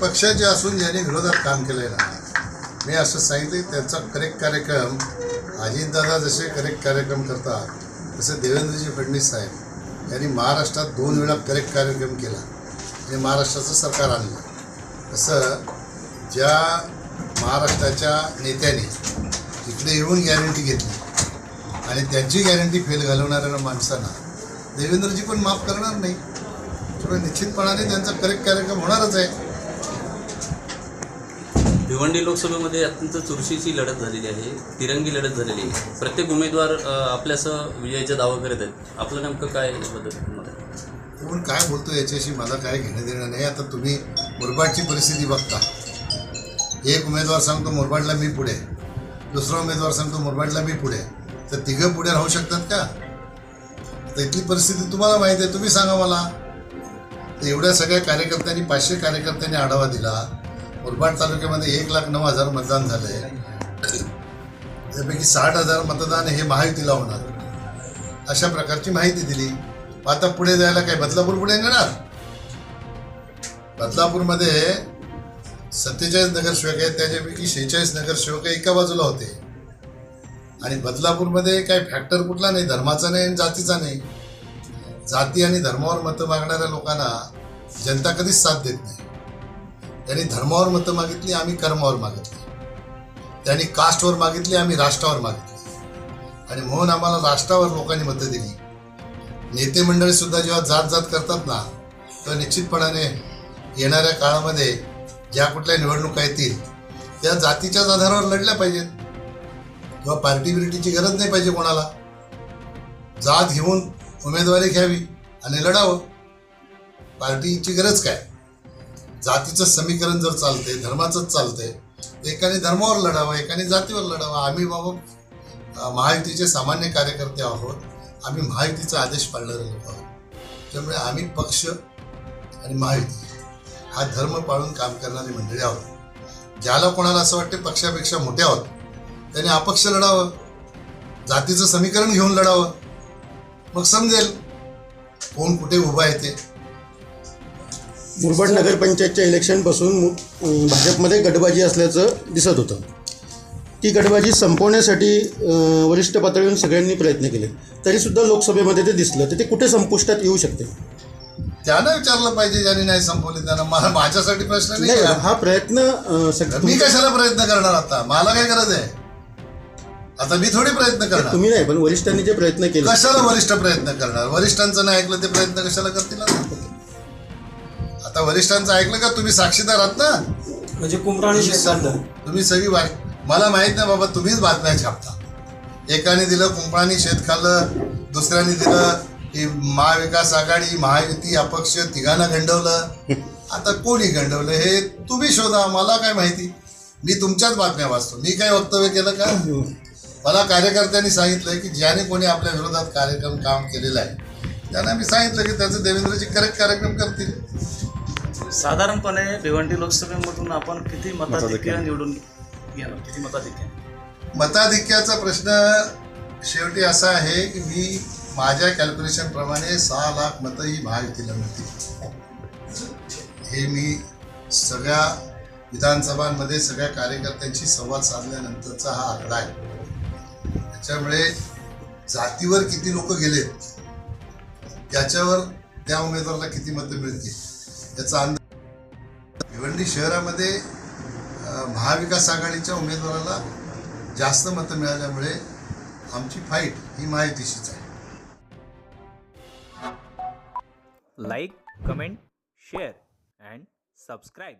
पक्षाचे असून ज्यांनी विरोधात काम केलंय ना मी असं सांगितलं की त्यांचा करेक्ट कार्यक्रम अजितदादा जसे करेक्ट कार्यक्रम करतात तसे देवेंद्रजी फडणवीस साहेब यांनी महाराष्ट्रात दोन वेळा करेक्ट कार्यक्रम केला. आणि महाराष्ट्राचं सरकार आणलं. तसं ज्या महाराष्ट्राच्या नेत्याने इकडे येऊन गॅरंटी घेतली आणि त्यांची गॅरंटी फेल घालवणाऱ्या माणसांना. देवेंद्रजी पण माफ करणार नाही. त्यामुळे निश्चितपणाने त्यांचा करेक्ट कार्यक्रम होणारच आहे. भिवंडी लोकसभेमध्ये अत्यंत चुरशीची लढत झालेली आहे तिरंगी लढत झालेली आहे. प्रत्येक उमेदवार आपल्यासह विजयाचा दावा करत आहेत. आपलं नेमकं काय आहे? कोण काय बोलतो याच्याशी मला काय घेणं देणं नाही. आता तुम्ही मुरबाडची परिस्थिती बघता. एक उमेदवार सांगतो मुरबाडला मी पुढे. दुसरा उमेदवार सांगतो मुरबाडला मी पुढे. तर तिघं पुढे राहू शकतात का? तर इथली परिस्थिती तुम्हाला माहिती आहे तुम्ही सांगा मला. तर एवढ्या सगळ्या कार्यकर्त्यांनी पाचशे कार्यकर्त्यांनी आढावा दिला. मुरबाड तालुक्यामध्ये एक लाख नऊ हजार मतदान झाले त्यापैकी साठ हजार मतदान हे महायुतीला होणार. अशा प्रकारची माहिती दिली. आता पुढे जायला काय? बदलापूर पुढे येणार? बदलापूरमध्ये सत्तेचाळीस नगरसेवक आहेत त्याच्यापैकी शेहेचाळीस नगरसेवक एका बाजूला होते. आणि बदलापूरमध्ये काही फॅक्टर कुठला नाही धर्माचा नाही आणि जातीचा नाही. जाती आणि धर्मावर मतं मागणाऱ्या लोकांना जनता कधीच साथ देत नाही. त्यांनी धर्मावर मतं मागितली आम्ही कर्मावर मागितली. त्यांनी कास्टवर मागितली आम्ही राष्ट्रावर मागितली. आणि म्हणून आम्हाला राष्ट्रावर लोकांनी मतं दिली. नेते मंडळी सुद्धा जेव्हा जात जात करतात ना तर निश्चितपणाने येणाऱ्या काळामध्ये ज्या कुठल्या निवडणुका येतील त्या जातीच्याच आधारावर लढल्या पाहिजेत. किंवा पार्टीबिलिटीची गरज नाही पाहिजे कोणाला. जात घेऊन उमेदवारी घ्यावी आणि लढावं. पार्टीची गरज काय? जातीचं समीकरण जर चालतंय धर्माचंच चालतंय एकाने धर्मावर लढावं एकाने जातीवर लढावं आम्ही बाबा महायुतीचे सामान्य कार्यकर्ते आहोत. आम्ही महायुतीचा आदेश पाळणारे लोक आहोत. त्यामुळे आम्ही पक्ष आणि महायुती हा धर्म पाळून काम करणारी मंडळी आहोत. ज्याला कोणाला असं वाटते पक्षापेक्षा मोठे आहोत त्याने अपक्ष लढावं. जातीचं समीकरण घेऊन लढावं. मग समजेल कोण कुठे उभा आहे ते. मुरबाड नगरपंचायतच्या इलेक्शनपासून भाजपमध्ये गटबाजी असल्याचं दिसत होतं. ती गटबाजी संपवण्यासाठी वरिष्ठ पातळीवरून सगळ्यांनी प्रयत्न केले. तरीसुद्धा लोकसभेमध्ये ते दिसलं. तर ते कुठे संपुष्टात येऊ शकते? त्यानं विचारलं पाहिजे ज्यांनी नाही संपवले त्यांना. मा- माझ्यासाठी प्रश्न नाही. हा प्रयत्न मी कशाला प्रयत्न करणार आता? मला काय गरज आहे? आता मी थोडी प्रयत्न करणार. तुम्ही नाही पण वरिष्ठांनी जे प्रयत्न केले. कशाला वरिष्ठ प्रयत्न करणार? वरिष्ठांचं नाही ऐकलं ते प्रयत्न कशाला करतील? आता? आता वरिष्ठांचं ऐकलं का? तुम्ही साक्षीदार आहात ना? म्हणजे कुंभराणी शेतकऱ्यांना तुम्ही सगळी वा मला माहीत नाही बाबा तुम्हीच बातम्या छापता. एकाने दिलं कुंपणाने शेत खाल्लं दुसऱ्याने दिलं की महाविकास आघाडी महायुती अपक्ष तिघांना गंडवलं. आता कोणी गंडवलं? हे तुम्ही शोधा मला काय माहिती? मी तुमच्याच बातम्या वाचतो. मी काय वक्तव्य केलं का? मला कार्यकर्त्यांनी सांगितलं की ज्याने कोणी आपल्या विरोधात कार्यक्रम काम केलेलं आहे त्यांना मी सांगितलं की त्याचं देवेंद्रजी करेक्ट कार्यक्रम करतील. साधारणपणे भिवंडी लोकसभेमधून आपण किती मताधिक्य निवडून किती मताधिक्य? मताधिक्याचा प्रश्न शेवटी असा आहे की मी माझ्या कॅल्क्युलेशनप्रमाणे सहा लाख मतं ही महायुतीला मिळतील हे मी सगळ्या विधानसभांमध्ये सगळ्या कार्यकर्त्यांशी संवाद साधल्यानंतरचा हा आकडा आहे. त्याच्यामुळे जातीवर किती लोक गेलेत त्याच्यावर त्या उमेदवाराला किती मतं मिळतील याचा अंदाज. भिवंडी शहरामध्ये महाविकास आघाडीच्या उमेदवाराला जास्त मतं मिळाल्यामुळे आमची फाईट ही माहितीशीच आहे. Like comment share and subscribe